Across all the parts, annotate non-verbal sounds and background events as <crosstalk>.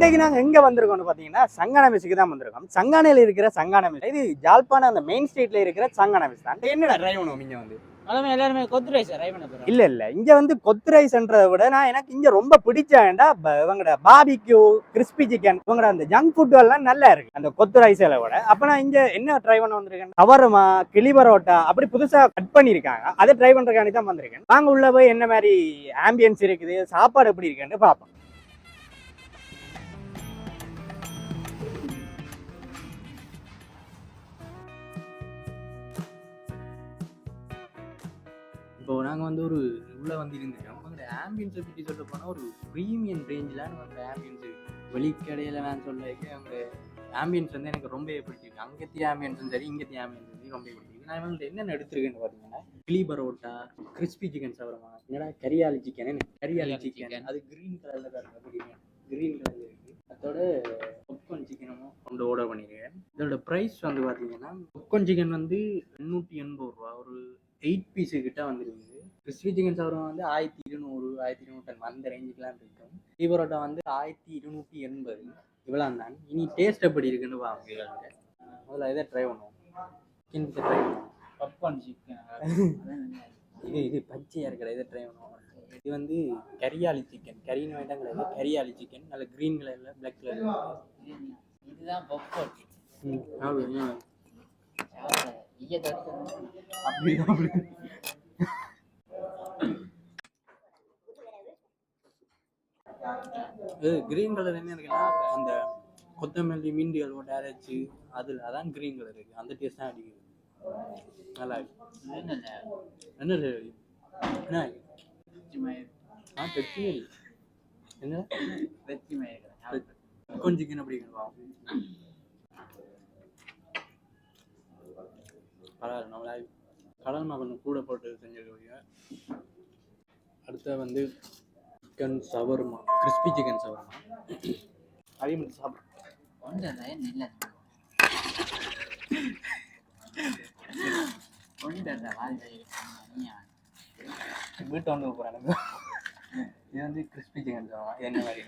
இன்றைக்கு நாங்கள் எங்கே வந்திருக்கோம்னு பார்த்தீங்கன்னா சங்கான மிஸ்க்கு தான் வந்திருக்கோம். சங்கானையில் இருக்கிற சங்கான மிஸ் இது ஜாழ்ப்பாணம் அந்த மெயின் ஸ்ட்ரீட்ல இருக்கிற சங்கான மிஸ் தான். என்னடா டிரைவ் பண்ணுவோம் இங்கே வந்து? எல்லாருமே கொத்து ரைஸ் ட்ரை பண்ண இல்ல இல்ல. இங்க வந்து கொத்து ரைஸ்ன்றதை விட நான் எனக்கு இங்க ரொம்ப பிடிச்ச வேண்டா இவங்கட பாபிக்யூ கிறிஸ்பி சிக்கன் இவங்கட அந்த ஜங்க் ஃபுட் எல்லாம் நல்லா இருக்கு. அந்த கொத்து ரைஸ்ல விட. அப்ப நான் இங்க என்ன ட்ரை பண்ண வந்திருக்கேன்? கவரமா கிளி பரோட்டா அப்படி புதுசா கட் பண்ணிருக்காங்க அதை ட்ரை பண்றதுக்காண்டி தான் வந்திருக்கேன். நாங்க உள்ள போய் என்ன மாதிரி ஆம்பியன்ஸ் இருக்குது சாப்பாடு எப்படி இருக்குன்னு பார்ப்போம் இப்போ நாங்கள் வந்து ஒரு உள்ளே வந்து இருந்துட்டோம். உங்களோட ஆம்பியன்ஸை பற்றி சொல்ல போனால் ஒரு ப்ரீமியம் ரேஞ்சில் நம்மளோட ஆம்பியன்ஸ் வெளிக்கடையில் நான் சொல்ல அவங்க ஆம்பியன்ஸ் வந்து எனக்கு ரொம்ப பிடிச்சிருக்கு. அங்கத்திய ஆம்பியன்ஸும் சரி இங்கத்திய ஆம்பியன்ஸும் சரி ரொம்ப பிடிச்சிருக்கு. நான் இவங்கள்ட்ட என்னென்ன எடுத்துருக்கேன்னு பார்த்தீங்கன்னா கிளி பரோட்டா கிறிஸ்பி சிக்கன் சவரமா என்னடா கரியாலி சிக்கன் என்ன? கரியாலி சிக்கன். அது க்ரீன் கலரில் பாருங்க பிடிக்கும் க்ரீன் கலரில் இருக்குது அதோட பொப்கார்ன் சிக்கனும் கொண்டு ஆர்டர் பண்ணியிருக்கேன் இதோட ப்ரைஸ் வந்து பார்த்தீங்கன்னா பொப்கார்ன் சிக்கன் வந்து எண்ணூற்றி எண்பது ரூபா. ஒரு எயிட் பீஸு கிட்ட வந்துருக்குது. கிறிஸ்பி சிக்கன் சவரம் வந்து ஆயிரத்தி இருநூறு ஆயிரத்தி இருநூற்றி அந்த ரேஞ்சுக்கெலாம் இருக்கும். டீ பரோட்டா வந்து ஆயிரத்தி இருநூற்றி எண்பது. இவ்வளோ தான் இனி டேஸ்ட் எப்படி இருக்குன்னு இதுல. முதல்ல இதை ட்ரை பண்ணுவோம். சிக்கன் ட்ரை பண்ணுவோம். பப்கார்ன் சிக்கன் <laughs> இது இது பச்சையாக இருக்கிற இதை ட்ரை பண்ணுவோம். இது வந்து கரியாலி சிக்கன் கரின்னு வேண்டாம் கிடையாது கரியாலி சிக்கன் நல்ல க்ரீன் கலரில் பிளாக் கலர் இதுதான் பப்கார்ன் அப்படி கிரீன் கலர் என்ன இருக்குன்னா அந்த கொத்தமல்லி மீன்கள் போட்டு அரைச்சு அதில் அதான் கிரீன் கலர் இருக்கு. அந்த டேஸ்ட் தான் அடிக்குது. நல்லா இருக்கு. என்ன? என்ன? ஆ பெப்சி என்ன? கொஞ்சம் சிக்கன் அப்படி பரவாயில்ல நம்மளா கடல் மகன் கூட போட்டு செஞ்சிருக்கீங்க. அடுத்த வந்து சிக்கன் சவர்மா கிறிஸ்பி சிக்கன் சவர்மா அதே மட்டும் இல்லை வீட்டு வந்து போகிறேன் இது வந்து கிறிஸ்பி சிக்கன் சவர்மா என்ன மாதிரி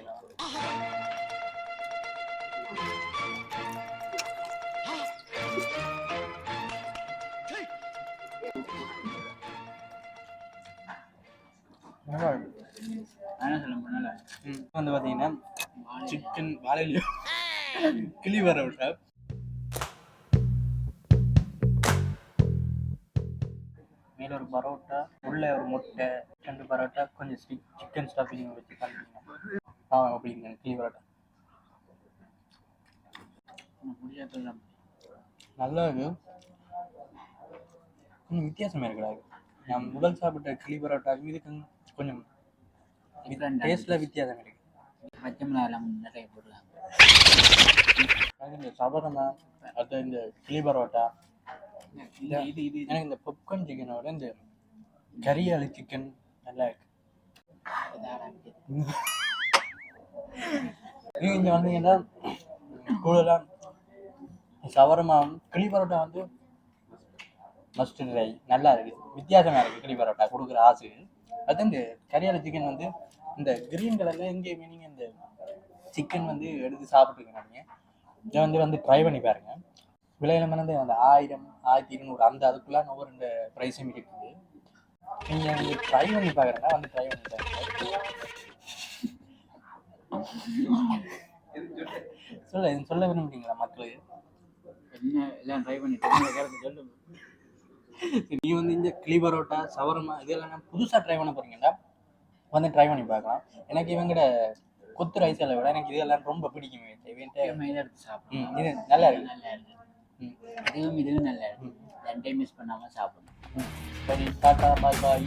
வந்து பார்த்தீங்கன்னா சிக்கன் வாழையில கிளி வர விட்டா. மேல ஒரு பரோட்டா உள்ள ஒரு முட்டை ரெண்டு பரோட்டா கொஞ்சம் ஸ்டிக் சிக்கன் ஸ்டஃபிங் வச்சு பண்ணிக்கலாம் ஆ அப்படிங்க கிளி பரோட்டா நல்லா இருக்கு. கொஞ்சம் வித்தியாசமா இருக்குடா நான் முதல் சாப்பிட்ட கிளி பரோட்டாக்கும் இதுக்கு கொஞ்சம் டேஸ்ட்ல வித்தியாசம் இருக்கு பச்சை மிளகாய் நிறைய அது இந்த சவரமா அது இந்த கிளி பரோட்டா. இது இது இது. எனக்கு இந்த பாப்கார்ன் சிக்கனோட இந்த கரியாலி சிக்கன் நல்லா இருக்கு. நீங்க இங்க வந்தீங்கன்னா கூடுதலாம் சவரமா கிளி பரோட்டா வந்து மஸ்ட் ட்ரை நல்லா இருக்கு. வித்தியாசமா இருக்கு கிளி பரோட்டா. கொடுக்குற ஆசை. அது இந்த கரியால சிக்கன் வந்து இந்த கிரீன் கலர்ல எங்கேயுமே நீங்க இந்த சிக்கன் வந்து எடுத்து சாப்பிட்டுருக்கீங்க நீங்கள் இதை வந்து வந்து ட்ரை பண்ணி பாருங்க. விலையில வந்து அந்த ஆயிரம் ஆயிரத்தி இருநூறு அந்த அதுக்குள்ள ஒவ்வொரு இந்த ப்ரைஸும் இருக்குது. நீங்கள் வந்து ட்ரை பண்ணி பாக்குறேன்னா வந்து ட்ரை பண்ணி பாருங்க. <laughs> சொல்ல சொல்ல விரும்புறீங்களா மக்களுக்கு என்ன எல்லாம் ட்ரை பண்ணிட்டு சொல்லுங்க. <laughs> நீ வந்து இந்த கிளி பரோட்டா சவரமா இதெல்லாம் புதுசா ட்ரை பண்ண போறீங்கன்னா வந்து ட்ரை பண்ணி பார்க்கலாம். எனக்கு இவங்கட கொத்து ரைஸ் எல்லாம் விட எனக்கு இதெல்லாம் ரொம்ப பிடிக்குமே எடுத்து சாப்பிடணும். ம், இது நல்லா இருக்கு. நல்லா இருக்கு. இதுவும் இதுவும் நல்லா இருக்கு. ரெண்டையும் மிஸ் பண்ணாம சாப்பிடணும். சரி டாட்டா பாய் பாய்